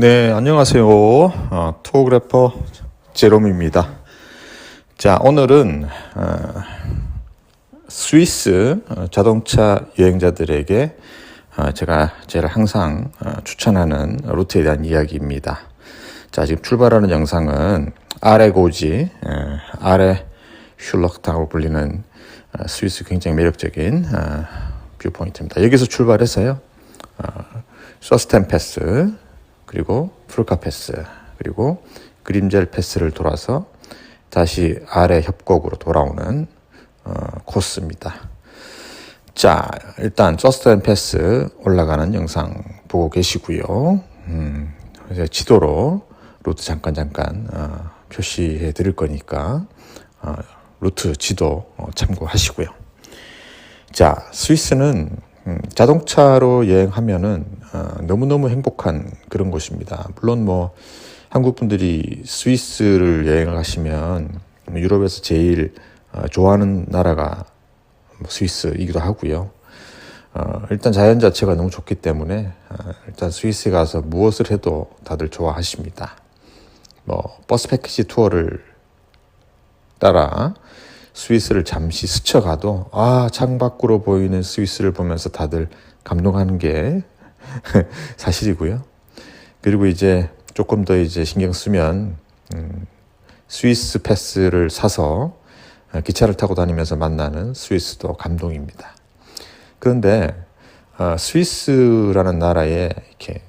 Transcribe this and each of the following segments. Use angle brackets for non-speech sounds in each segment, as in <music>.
네, 안녕하세요. 어, 투어그래퍼 제롬입니다. 자, 오늘은 어, 스위스 어, 자동차 여행자들에게 어, 제가 제일 항상 어, 추천하는 루트에 대한 이야기입니다. 자, 지금 출발하는 영상은 아래 고지, 에, 아래 슐럭타고 불리는 어, 스위스 굉장히 매력적인 어, 뷰포인트입니다. 여기서 출발해서요. 서스텐 패스 그리고 풀카 패스 그리고 그림젤 패스를 돌아서 다시 아래 협곡으로 돌아오는 어, 코스입니다. 자 일단 서스텐 패스 올라가는 영상 보고 계시고요. 음, 이제 지도로 루트 잠깐 잠깐 어, 표시해 드릴 거니까 어, 루트 지도 어, 참고하시고요. 자 스위스는 음, 자동차로 여행하면은 어, 너무너무 행복한 그런 곳입니다. 물론 뭐 한국 분들이 스위스를 여행을 하시면 유럽에서 제일 어, 좋아하는 나라가 뭐 스위스이기도 하고요. 어, 일단 자연 자체가 너무 좋기 때문에 어, 일단 스위스에 가서 무엇을 해도 다들 좋아하십니다. 뭐 버스 패키지 투어를 따라 스위스를 잠시 스쳐가도 아 창밖으로 보이는 스위스를 보면서 다들 감동하는 게 <laughs> 사실이고요. 그리고 이제 조금 더 이제 신경 쓰면 음, 스위스 패스를 사서 어, 기차를 타고 다니면서 만나는 스위스도 감동입니다. 그런데 어, 스위스라는 나라에 이렇게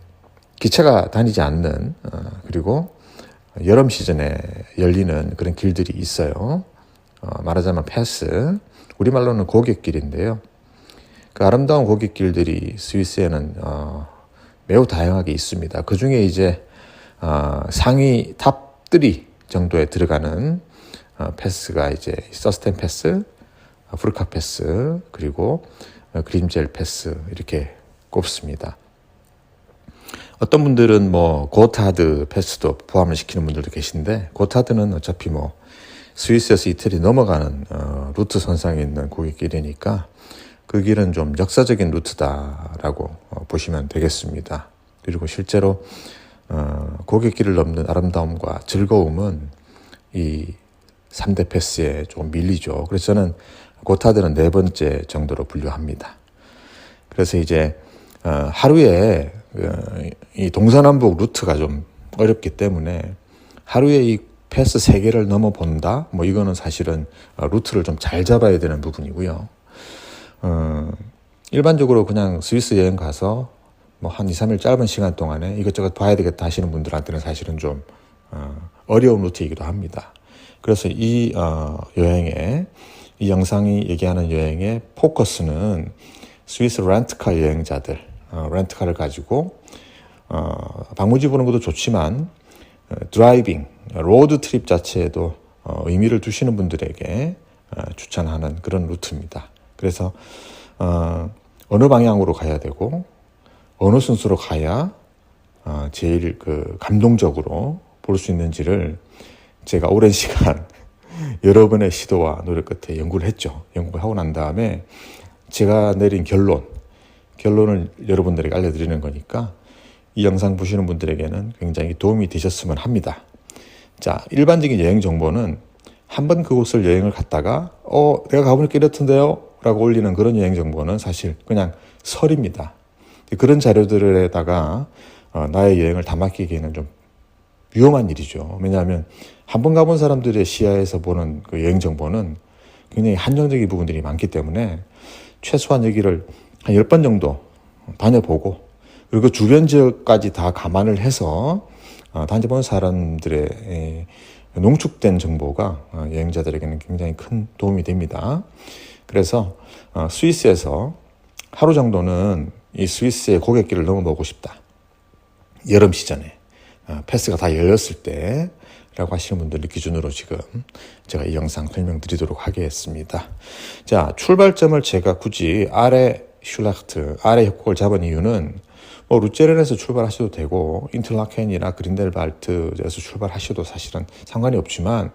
기차가 다니지 않는 어, 그리고 여름 시즌에 열리는 그런 길들이 있어요. 어, 말하자면 패스, 우리말로는 고갯길인데요. 그 아름다운 고갯길들이 스위스에는 어, 매우 다양하게 있습니다. 그 중에 이제 어, 상위 탑3 정도에 들어가는 어, 패스가 이제 서스텐 패스, 어, 프르카 패스, 그리고 어, 그림젤 패스 이렇게 꼽습니다. 어떤 분들은 뭐 고타드 패스도 포함을 시키는 분들도 계신데 고타드는 어차피 뭐 스위스에서 이태리 넘어가는 어, 루트 선상에 있는 고객길이니까 그 길은 좀 역사적인 루트다라고 어, 보시면 되겠습니다. 그리고 실제로 어, 고객길을 넘는 아름다움과 즐거움은 이 3대 패스에 좀 밀리죠. 그래서 저는 고타드는 네 번째 정도로 분류합니다. 그래서 이제 어, 하루에 어, 이 동서남북 루트가 좀 어렵기 때문에 하루에 이 패스 세 개를 넘어 본다. 뭐 이거는 사실은 어, 루트를 좀 잘 잡아야 되는 부분이고요. 어, 일반적으로 그냥 스위스 여행 가서 뭐 한 2, 3일 짧은 시간 동안에 이것저것 봐야 되겠다 하시는 분들한테는 사실은 좀 어, 어려운 루트이기도 합니다. 그래서 이 어, 여행에 이 영상이 얘기하는 여행의 포커스는 스위스 렌트카 여행자들 어, 렌트카를 가지고 어, 방문지 보는 것도 좋지만 어, 드라이빙 로드 트립 자체에도 어, 의미를 두시는 분들에게 어, 추천하는 그런 루트입니다. 그래서 어, 어느 방향으로 가야 되고 어느 순서로 가야 어, 제일 그 감동적으로 볼 수 있는지를 제가 오랜 <laughs> 시간 여러 번의 시도와 노력 끝에 연구를 했죠. 연구를 하고 난 다음에 제가 내린 결론, 결론을 여러분들에게 알려드리는 거니까 이 영상 보시는 분들에게는 굉장히 도움이 되셨으면 합니다. 자, 일반적인 여행 정보는 한 번 그곳을 여행을 갔다가 어, 내가 가보니까 이렇던데요? 라고 올리는 그런 여행 정보는 사실 그냥 설입니다. 그런 자료들에다가 어, 나의 여행을 다 맡기기에는 좀 위험한 일이죠. 왜냐하면 한 번 가본 사람들의 시야에서 보는 그 여행 정보는 굉장히 한정적인 부분들이 많기 때문에 최소한 여기를 한 10번 정도 다녀보고 그리고 그 주변 지역까지 다 감안을 해서 어, 다녀본 사람들의 에, 농축된 정보가 어, 여행자들에게는 굉장히 큰 도움이 됩니다. 그래서 어, 스위스에서 하루 정도는 이 스위스의 고갯길을 넘어보고 싶다. 여름 시즌에 어, 패스가 다 열렸을 때 라고 하시는 분들 기준으로 지금 제가 이 영상 설명드리도록 하겠습니다. 자 출발점을 제가 굳이 아래 슐라흐트 아래 협곡을 잡은 이유는 뭐 루제른에서 출발하셔도 되고 인틀라켄이나 그린델발트에서 출발하셔도 사실은 상관이 없지만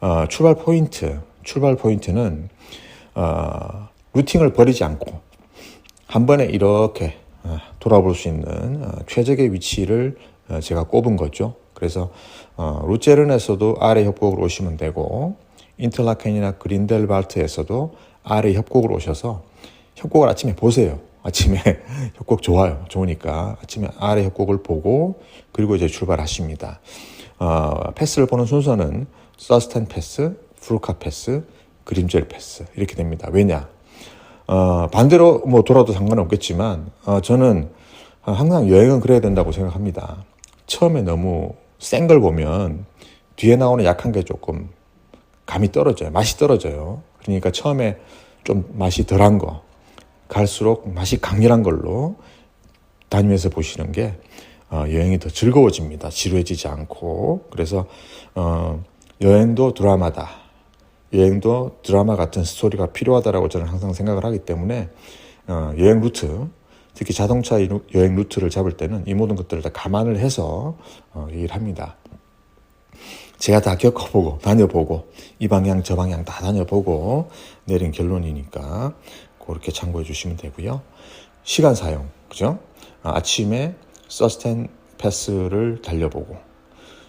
어, 출발 포인트 출발 포인트는 어, 루팅을 버리지 않고 한 번에 이렇게 어, 돌아볼 수 있는 어, 최적의 위치를 어, 제가 꼽은 거죠. 그래서 어, 루체른에서도 아래 협곡으로 오시면 되고 인터라켄이나 그린델발트에서도 아래 협곡으로 오셔서 협곡을 아침에 보세요. 아침에 <laughs> 협곡 좋아요. 좋으니까 아침에 아래 협곡을 보고 그리고 이제 출발하십니다. 어, 패스를 보는 순서는 서스텐 패스, 프루카 패스, 그림젤 패스 이렇게 됩니다. 왜냐? 어, 반대로 뭐 돌아도 상관없겠지만 어, 저는 항상 여행은 그래야 된다고 생각합니다. 처음에 너무 센 걸 보면 뒤에 나오는 약한 게 조금 감이 떨어져요. 맛이 떨어져요. 그러니까 처음에 좀 맛이 덜한 거 갈수록 맛이 강렬한 걸로 다니면서 보시는 게 어, 여행이 더 즐거워집니다. 지루해지지 않고 그래서 어, 여행도 드라마다. 여행도 드라마 같은 스토리가 필요하다라고 저는 항상 생각을 하기 때문에 어, 여행 루트 특히 자동차 여행 루트를 잡을 때는 이 모든 것들을 다 감안을 해서 어, 얘기를 합니다. 제가 다 겪어보고 다녀보고 이 방향 저 방향 다 다녀보고 내린 결론이니까 그렇게 참고해 주시면 되고요. 시간 사용 그죠? 아, 아침에 서스텐 패스를 달려보고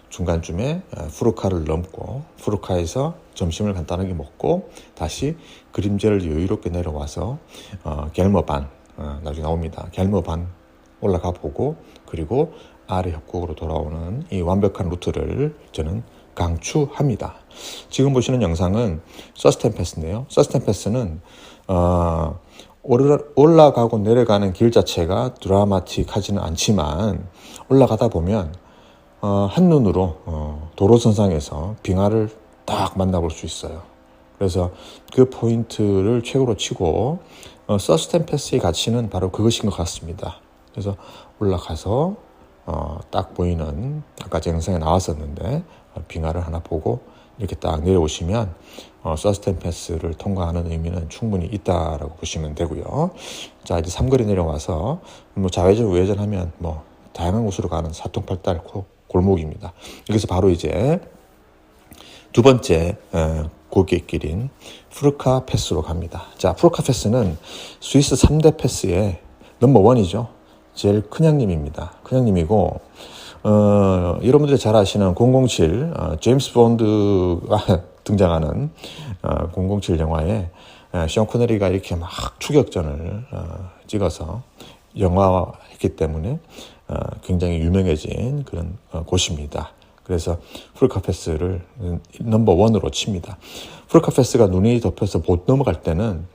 중간쯤에 후르카를 넘고 후르카에서 점심을 간단하게 먹고 다시 그림제를 여유롭게 내려와서 어, 겔머반 어, 나중에 나옵니다. 겔머반 올라가 보고 그리고 아래 협곡으로 돌아오는 이 완벽한 루트를 저는 강추합니다. 지금 보시는 영상은 서스텐 패스인데요. 서스텐 패스는 어, 올라가고 내려가는 길 자체가 드라마틱하지는 않지만 올라가다 보면 어, 한눈으로 어, 도로선상에서 빙하를 딱 만나볼 수 있어요. 그래서 그 포인트를 최고로 치고 어, 서스텐 패스의 가치는 바로 그것인 것 같습니다. 그래서 올라가서 어, 딱 보이는 아까 제 영상에 나왔었는데 어, 빙하를 하나 보고 이렇게 딱 내려오시면 어, 서스텐 패스를 통과하는 의미는 충분히 있다라고 보시면 되고요. 자 이제 삼거리 내려와서 뭐 좌회전 우회전 하면 뭐 다양한 곳으로 가는 사통팔달 골목입니다. 여기서 바로 이제 두 번째 고객길인 프루카 패스로 갑니다. 자, 프루카 패스는 스위스 3대 패스의 넘버원이죠. 제일 큰 형님입니다. 큰 형님이고, 어, 여러분들이 잘 아시는 007, 어, 제임스 본드가 <laughs> 등장하는 어, 007 영화에 어, 시온 코네리가 이렇게 막 추격전을 어, 찍어서 영화했기 때문에 어, 굉장히 유명해진 그런 어, 곳입니다. 그래서 풀카페스를 넘버 원으로 칩니다. 풀카페스가 눈이 덮여서 못 넘어갈 때는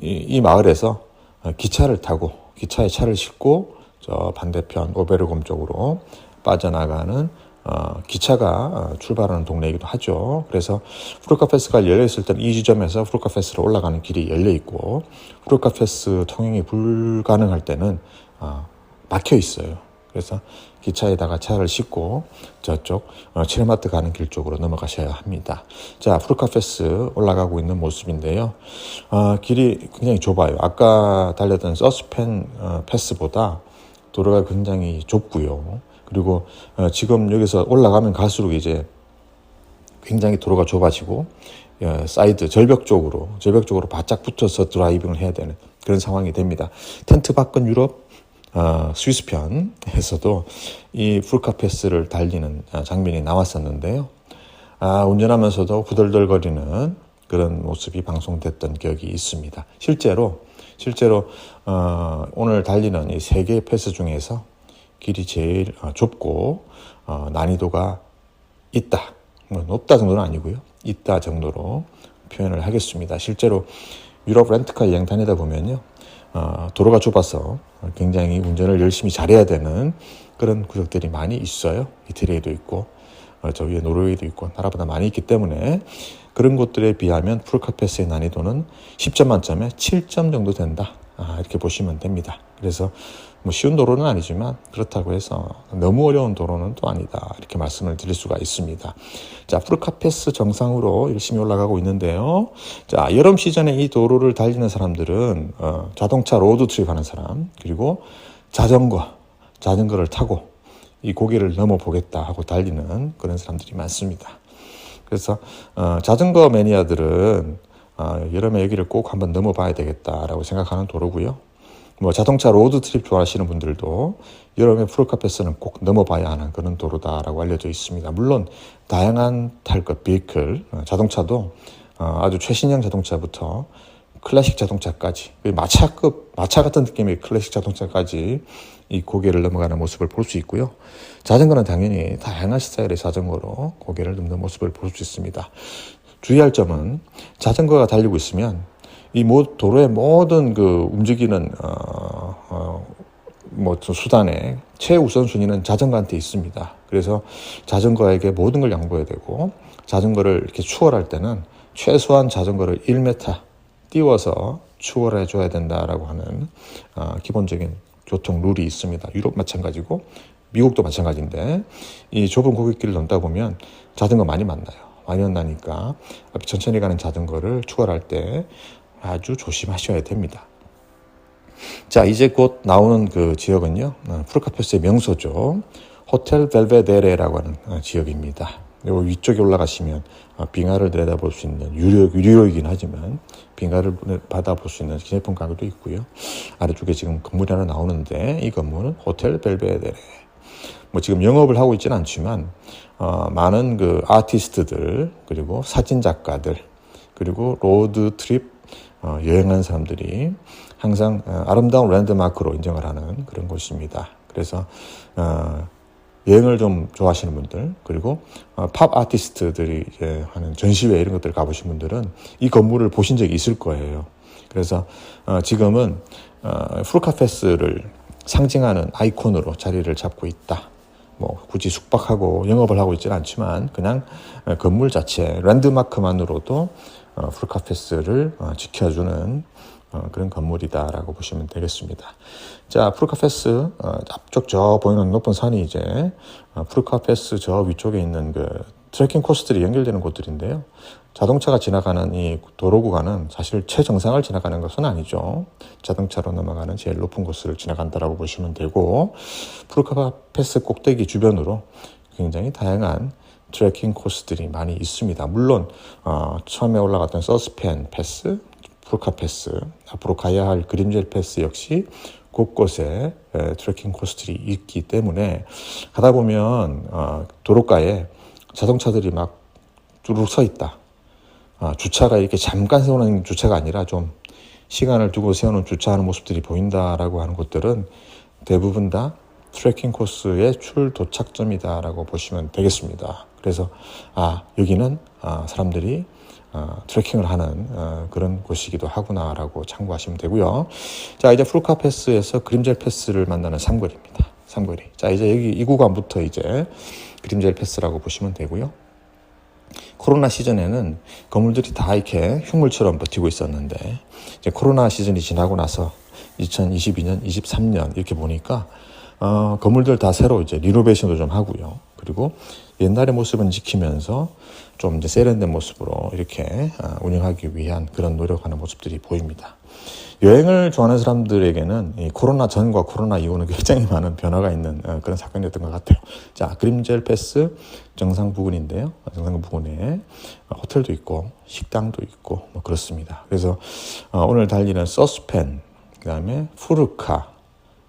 이, 이 마을에서 어, 기차를 타고 기차에 차를 싣고 저 반대편 오베르곰 쪽으로 빠져나가는 어, 기차가 어, 출발하는 동네이기도 하죠. 그래서 프루카페스가 열려 있을 때는 이 지점에서 프루카페스로 올라가는 길이 열려 있고 프루카페스 통행이 불가능할 때는 어, 막혀 있어요. 그래서 기차에다가 차를 싣고 저쪽 어, 치르마트 가는 길 쪽으로 넘어가셔야 합니다. 자, 프루카페스 올라가고 있는 모습인데요. 어, 길이 굉장히 좁아요. 아까 달렸던 서스펜 어, 패스보다 도로가 굉장히 좁고요. 그리고 어, 지금 여기서 올라가면 갈수록 이제 굉장히 도로가 좁아지고 어, 사이드 절벽 쪽으로 절벽 쪽으로 바짝 붙어서 드라이빙을 해야 되는 그런 상황이 됩니다. 텐트 밖은 유럽 어, 스위스 편에서도 이 풀카패스를 달리는 어, 장면이 나왔었는데요. 아, 운전하면서도 후덜덜거리는 그런 모습이 방송됐던 기억이 있습니다. 실제로 실제로 어, 오늘 달리는 이 세 개의 패스 중에서 길이 제일 어, 좁고 어, 난이도가 있다. 뭐 높다 정도는 아니고요. 있다 정도로 표현을 하겠습니다. 실제로 유럽 렌트카 여행 다니다 보면요. 어, 도로가 좁아서 굉장히 운전을 열심히 잘해야 되는 그런 구역들이 많이 있어요. 이태리에도 있고 어, 저 위에 노르웨이도 있고 나라보다 많이 있기 때문에 그런 곳들에 비하면 풀카페스의 난이도는 10점 만점에 7점 정도 된다. 아, 이렇게 보시면 됩니다. 그래서 뭐 쉬운 도로는 아니지만 그렇다고 해서 너무 어려운 도로는 또 아니다. 이렇게 말씀을 드릴 수가 있습니다. 자, 프르카페스 정상으로 열심히 올라가고 있는데요. 자, 여름 시즌에 이 도로를 달리는 사람들은 어, 자동차 로드 트립 하는 사람, 그리고 자전거, 자전거를 타고 이 고개를 넘어 보겠다 하고 달리는 그런 사람들이 많습니다. 그래서 어, 자전거 매니아들은 어, 여름에 여기를 꼭 한번 넘어봐야 되겠다라고 생각하는 도로고요. 뭐 자동차 로드 트립 좋아하시는 분들도 여름에 프로카패스는 꼭 넘어봐야 하는 그런 도로다라고 알려져 있습니다. 물론 다양한 탈것 비클 자동차도 어, 아주 최신형 자동차부터 클래식 자동차까지 그 마차급 마차 같은 느낌의 클래식 자동차까지 이 고개를 넘어가는 모습을 볼 수 있고요. 자전거는 당연히 다양한 스타일의 자전거로 고개를 넘는 모습을 볼 수 있습니다. 주의할 점은 자전거가 달리고 있으면 이 모, 도로의 모든 그 움직이는 어, 어, 뭐 수단의 최우선 순위는 자전거한테 있습니다. 그래서 자전거에게 모든 걸 양보해야 되고 자전거를 이렇게 추월할 때는 최소한 자전거를 1m 띄워서 추월해 줘야 된다라고 하는 어, 기본적인 교통 룰이 있습니다. 유럽 마찬가지고 미국도 마찬가지인데 이 좁은 고객길을 넘다 보면 자전거 많이 만나요. 많이 만나니까 앞에 천천히 가는 자전거를 추월할 때 아주 조심하셔야 됩니다. 자, 이제 곧 나오는 그 지역은요, 어, 프루카페스의 명소죠. 호텔 벨베데레라고 하는 어, 지역입니다. 요 위쪽에 올라가시면 어, 빙하를 내다볼 수 있는 유료, 유료이긴 하지만 빙하를 받아볼 수 있는 기념품 가게도 있고요. 아래쪽에 지금 건물이 하나 나오는데 이 건물은 호텔 벨베데레. 뭐 지금 영업을 하고 있지는 않지만 어, 많은 그 아티스트들 그리고 사진 작가들 그리고 로드 트립 어, 여행하는 사람들이 항상 어, 아름다운 랜드마크로 인정을 하는 그런 곳입니다. 그래서 어, 여행을 좀 좋아하시는 분들 그리고 어, 팝 아티스트들이 이제 하는 전시회 이런 것들 가보신 분들은 이 건물을 보신 적이 있을 거예요. 그래서 어, 지금은 어, 프루카페스를 상징하는 아이콘으로 자리를 잡고 있다. 뭐 굳이 숙박하고 영업을 하고 있지는 않지만 그냥 어, 건물 자체 랜드마크만으로도 어, 프루카페스를 어, 지켜주는 어, 그런 건물이다라고 보시면 되겠습니다. 자, 프루카페스 어, 앞쪽 저 보이는 높은 산이 이제 어, 프루카페스 저 위쪽에 있는 그 트레킹 코스들이 연결되는 곳들인데요. 자동차가 지나가는 이 도로 구간은 사실 최정상을 지나가는 것은 아니죠. 자동차로 넘어가는 제일 높은 곳을 지나간다라고 보시면 되고 프루카페스 꼭대기 주변으로 굉장히 다양한 트레킹 코스들이 많이 있습니다. 물론 어, 처음에 올라갔던 서스펜 패스, 프루카 패스, 앞으로 가야 할 그림젤 패스 역시 곳곳에 에, 트레킹 코스들이 있기 때문에 가다 보면 어, 도로가에 자동차들이 막 쭈르륵 서 있다. 아, 주차가 이렇게 잠깐 세우는 주차가 아니라 좀 시간을 두고 세우는 주차하는 모습들이 보인다라고 하는 곳들은 대부분 다 트레킹 코스의 출 도착점이다라고 보시면 되겠습니다. 그래서 아 여기는 아, 사람들이 아, 트레킹을 하는 아, 그런 곳이기도 하구나라고 참고하시면 되고요. 자 이제 프루카 패스에서 그림젤 패스를 만나는 삼거리입니다. 삼거리. 자 이제 여기 이 구간부터 이제 그림젤 패스라고 보시면 되고요. 코로나 시즌에는 건물들이 다 이렇게 흉물처럼 버티고 있었는데 이제 코로나 시즌이 지나고 나서 2022년, 23년 이렇게 보니까 어, 건물들 다 새로 이제 리노베이션도 좀 하고요. 그리고 옛날의 모습은 지키면서 좀 이제 세련된 모습으로 이렇게 어, 운영하기 위한 그런 노력하는 모습들이 보입니다. 여행을 좋아하는 사람들에게는 이 코로나 전과 코로나 이후는 굉장히 <laughs> 많은 변화가 있는 어, 그런 사건이었던 것 같아요. 자, 그림젤 패스 정상 부근인데요. 정상 부근에 호텔도 있고 식당도 있고 뭐 그렇습니다. 그래서 어, 오늘 달리는 서스펜, 그 다음에 푸르카,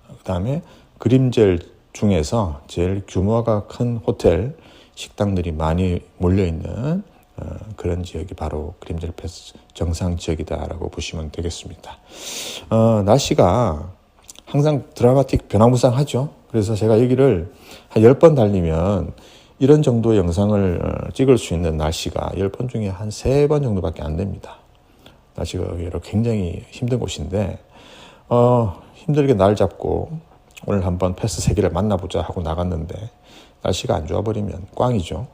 그 다음에 그림젤 중에서 제일 규모가 큰 호텔 식당들이 많이 몰려 있는 어, 그런 지역이 바로 그림젤 패스 정상 지역이다라고 보시면 되겠습니다. 어, 날씨가 항상 드라마틱 변화무쌍하죠. 그래서 제가 여기를 한 10번 달리면 이런 정도의 영상을 어, 찍을 수 있는 날씨가 10번 중에 한 3번 정도밖에 안 됩니다. 날씨가 여기로 굉장히 힘든 곳인데 어, 힘들게 날 잡고 오늘 한번 패스 세계를 만나보자 하고 나갔는데 날씨가 안 좋아버리면 꽝이죠.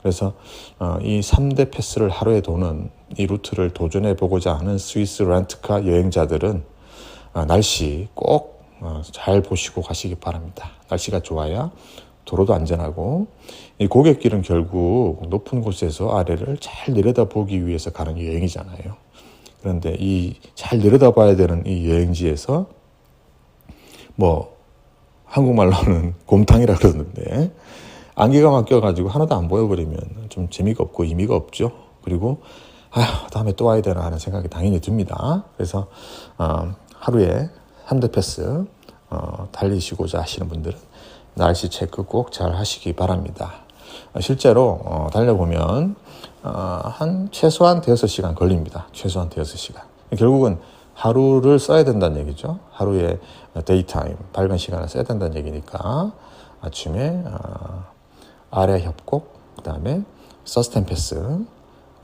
그래서 어, 이 3대 패스를 하루에 도는 이 루트를 도전해 보고자 하는 스위스 렌트카 여행자들은 어, 날씨 꼭잘 어, 보시고 가시기 바랍니다. 날씨가 좋아야 도로도 안전하고 이 고객길은 결국 높은 곳에서 아래를 잘 내려다보기 위해서 가는 여행이잖아요. 그런데 이 잘 내려다봐야 되는 이 여행지에서 뭐 한국말로는 <laughs> 곰탕이라 그러는데 안개가 막혀가지고 하나도 안 보여버리면 좀 재미가 없고 의미가 없죠. 그리고 아휴 다음에 또 와야 되나 하는 생각이 당연히 듭니다. 그래서 어, 하루에 한드패스 어, 달리시고자 하시는 분들은 날씨 체크 꼭 잘 하시기 바랍니다. 어, 실제로 어, 달려보면 어, 한 최소한 대여섯 시간 걸립니다. 최소한 대여섯 시간. 결국은 하루를 써야 된다는 얘기죠. 하루에 데이타임, 밝은 시간을 써야 된다는 얘기니까 아침에 어, 아래 협곡, 그 다음에 서스텐 패스,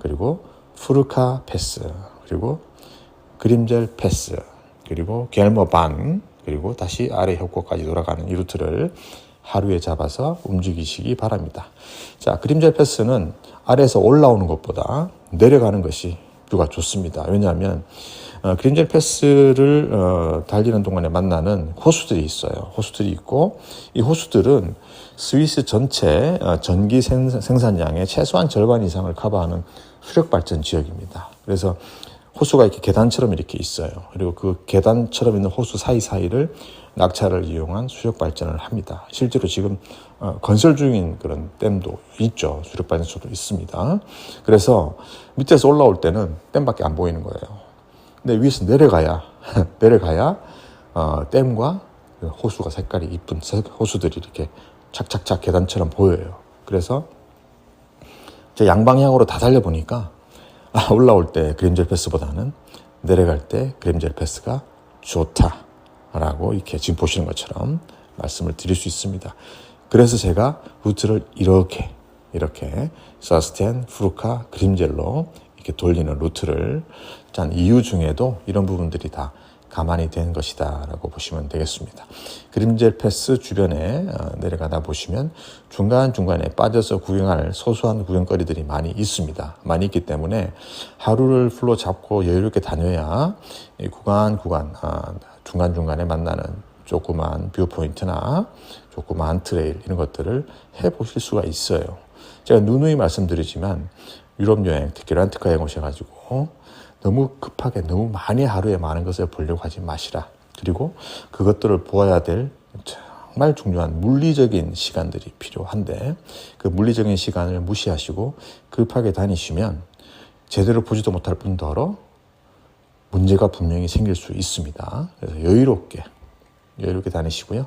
그리고 푸르카 패스, 그리고 그림젤 패스, 그리고 겔머 반, 그리고 다시 아래 협곡까지 돌아가는 이 루트를 하루에 잡아서 움직이시기 바랍니다. 자, 그림젤 패스는 아래에서 올라오는 것보다 내려가는 것이 뷰가 좋습니다. 왜냐하면 어, 그림젤 패스를 어, 달리는 동안에 만나는 호수들이 있어요. 호수들이 있고 이 호수들은 스위스 전체 어, 전기 생, 생산량의 최소한 절반 이상을 커버하는 수력 발전 지역입니다. 그래서 호수가 이렇게 계단처럼 이렇게 있어요. 그리고 그 계단처럼 있는 호수 사이사이를 낙차를 이용한 수력 발전을 합니다. 실제로 지금 어, 건설 중인 그런 댐도 있죠. 수력 발전소도 있습니다. 그래서 밑에서 올라올 때는 댐밖에 안 보이는 거예요. 근데 위에서 내려가야 <laughs> 내려가야 어, 댐과 그 호수가 색깔이 이쁜 호수들이 이렇게 착착착 계단처럼 보여요. 그래서 제 양방향으로 다 달려보니까 아, 올라올 때 그림젤 패스보다는 내려갈 때 그림젤 패스가 좋다라고 이렇게 지금 보시는 것처럼 말씀을 드릴 수 있습니다. 그래서 제가 루트를 이렇게 이렇게 서스텐, 프루카, 그림젤로 이렇게 돌리는 루트를 짠 이유 중에도 이런 부분들이 다 가만히 된 것이다라고 보시면 되겠습니다. 그림젤 패스 주변에 어, 내려가다 보시면 중간중간에 빠져서 구경할 소소한 구경거리들이 많이 있습니다. 많이 있기 때문에 하루를 풀로 잡고 여유롭게 다녀야 이 구간 구간 아, 중간중간에 만나는 조그만 뷰포인트나 조그만 트레일 이런 것들을 해보실 수가 있어요. 제가 누누이 말씀드리지만 유럽 여행, 특히 렌트카 여행 오셔가지고 너무 급하게 너무 많이 하루에 많은 것을 보려고 하지 마시라. 그리고 그것들을 보아야 될 정말 중요한 물리적인 시간들이 필요한데 그 물리적인 시간을 무시하시고 급하게 다니시면 제대로 보지도 못할 뿐더러 문제가 분명히 생길 수 있습니다. 그래서 여유롭게 여유롭게 다니시고요.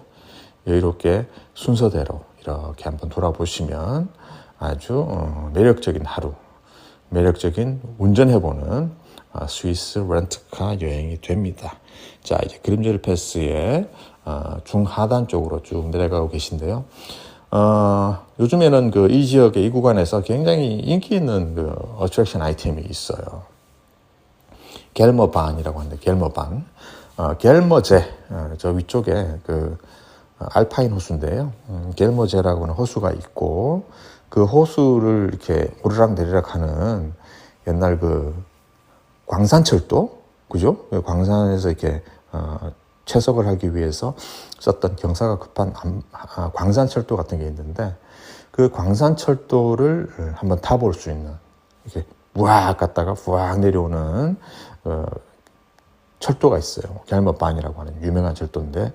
여유롭게 순서대로 이렇게 한번 돌아보시면 아주 어, 매력적인 하루, 매력적인 운전해보는 아, 스위스 렌트카 여행이 됩니다. 자, 이제 그림젤 패스의 아, 중하단 쪽으로 쭉 내려가고 계신데요. 어, 요즘에는 그 이 지역의 이 구간에서 굉장히 인기 있는 그 어트랙션 아이템이 있어요. 겔머반이라고 하는데 겔머반. 어, 겔머제 어, 저 위쪽에 그 어, 알파인 호수인데요. 음, 겔머제라고 하는 호수가 있고 그 호수를 이렇게 오르락 내리락 하는 옛날 그 광산철도 그죠? 그 광산에서 이렇게 어, 채석을 하기 위해서 썼던 경사가 급한 암, 아, 광산철도 같은 게 있는데 그 광산철도를 한번 타볼 수 있는 이렇게 우악 갔다가 우악 내려오는 어, 철도가 있어요. 갤머반이라고 하는 유명한 철도인데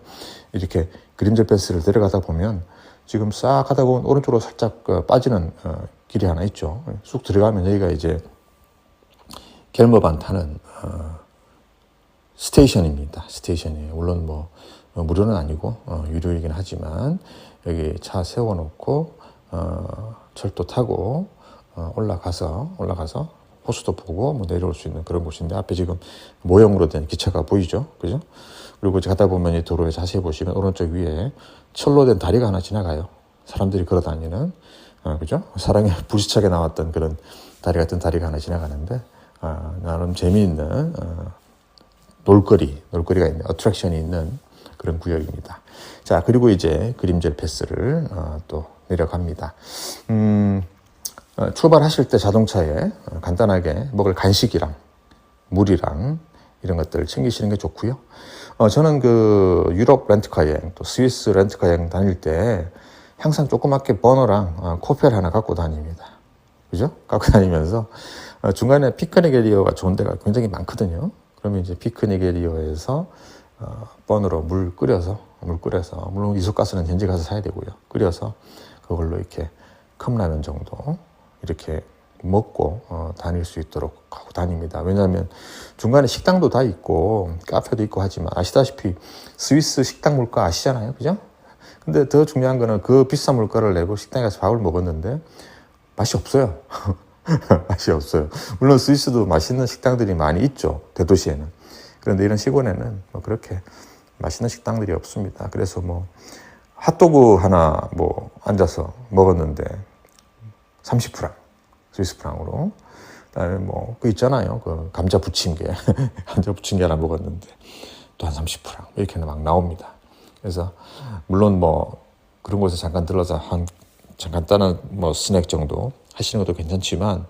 이렇게 그림자 패스를 내려가다 보면 지금 싹 가다 보면 오른쪽으로 살짝 어, 빠지는 어, 길이 하나 있죠. 쑥 들어가면 여기가 이제 겔머반 타는 어, 스테이션입니다. 스테이션이에요. 물론 뭐 어, 무료는 아니고 어, 유료이긴 하지만 여기 차 세워놓고 어, 철도 타고 어, 올라가서 올라가서 호수도 보고 뭐 내려올 수 있는 그런 곳인데 앞에 지금 모형으로 된 기차가 보이죠, 그죠? 그리고 이제 가다 보면 이 도로에 자세히 보시면 오른쪽 위에 철로 된 다리가 하나 지나가요. 사람들이 걸어 다니는 어, 그죠? 사랑에 불시착에 <laughs> 나왔던 그런 다리 같은 다리가 하나 지나가는데 어, 나름 재미있는 어, 놀거리, 놀거리가 있는 어트랙션이 있는 그런 구역입니다. 자 그리고 이제 그림젤 패스를 어, 또 내려갑니다. 음, 어, 출발하실 때 자동차에 어, 간단하게 먹을 간식이랑 물이랑 이런 것들을 챙기시는 게 좋고요. 어, 저는 그 유럽 렌트카 여행 또 스위스 렌트카 여행 다닐 때 항상 조그맣게 버너랑 어, 코펠 하나 갖고 다닙니다. 그죠? 갖고 다니면서 어, 중간에 피크닉 에리어가 좋은 데가 굉장히 많거든요. 그러면 이제 피크닉 에리어에서 어, 번으로 물 끓여서 물 끓여서 물론 이소가스는 현지 가서 사야 되고요. 끓여서 그걸로 이렇게 컵라면 정도 이렇게 먹고 어, 다닐 수 있도록 하고 다닙니다. 왜냐하면 중간에 식당도 다 있고 카페도 있고 하지만 아시다시피 스위스 식당 물가 아시잖아요, 그죠? 근데 더 중요한 거는 그 비싼 물가를 내고 식당에 가서 밥을 먹었는데 맛이 없어요. <laughs> <laughs> 맛이 없어요. 물론 스위스도 맛있는 식당들이 많이 있죠. 대도시에는. 그런데 이런 시골에는 뭐 그렇게 맛있는 식당들이 없습니다. 그래서 뭐 핫도그 하나 뭐 앉아서 먹었는데 30프랑 스위스 프랑으로 그다음에 뭐 그 있잖아요 그 감자 부침개 <laughs> 감자 부침개 하나 먹었는데 또 한 30프랑 이렇게 막 나옵니다 그래서 물론 뭐 그런 곳에 잠깐 들러서 한 잠깐 다른 뭐 스낵 정도 하시는 것도 괜찮지만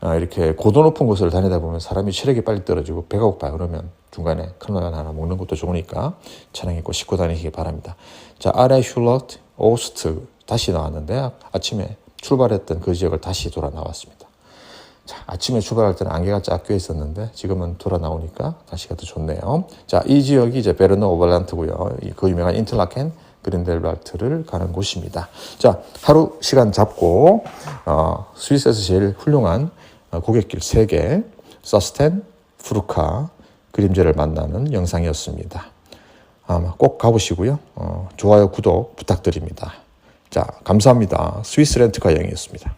아, 이렇게 고도 높은 곳을 다니다 보면 사람이 체력이 빨리 떨어지고 배가 고파요 그러면 중간에 큰라면 하나 먹는 것도 좋으니까 차량 입고 싣고 다니시기 바랍니다. 자, 아레 슐럿 오스트 다시 나왔는데 아침에 출발했던 그 지역을 다시 돌아 나왔습니다. 자, 아침에 출발할 때는 안개가 쫙 껴 있었는데 지금은 돌아 나오니까 날씨가 더 좋네요. 자, 이 지역이 이제 베르너 오발란트고요. 이그 유명한 인틀라켄 그린델발트를 가는 곳입니다. 자, 하루 시간 잡고 어, 스위스에서 제일 훌륭한 어, 고객길 3개, 서스텐, 프루카, 그림제를 만나는 영상이었습니다. 아마 꼭 가보시고요. 어, 좋아요, 구독 부탁드립니다. 자, 감사합니다. 스위스 렌트카 여행이었습니다.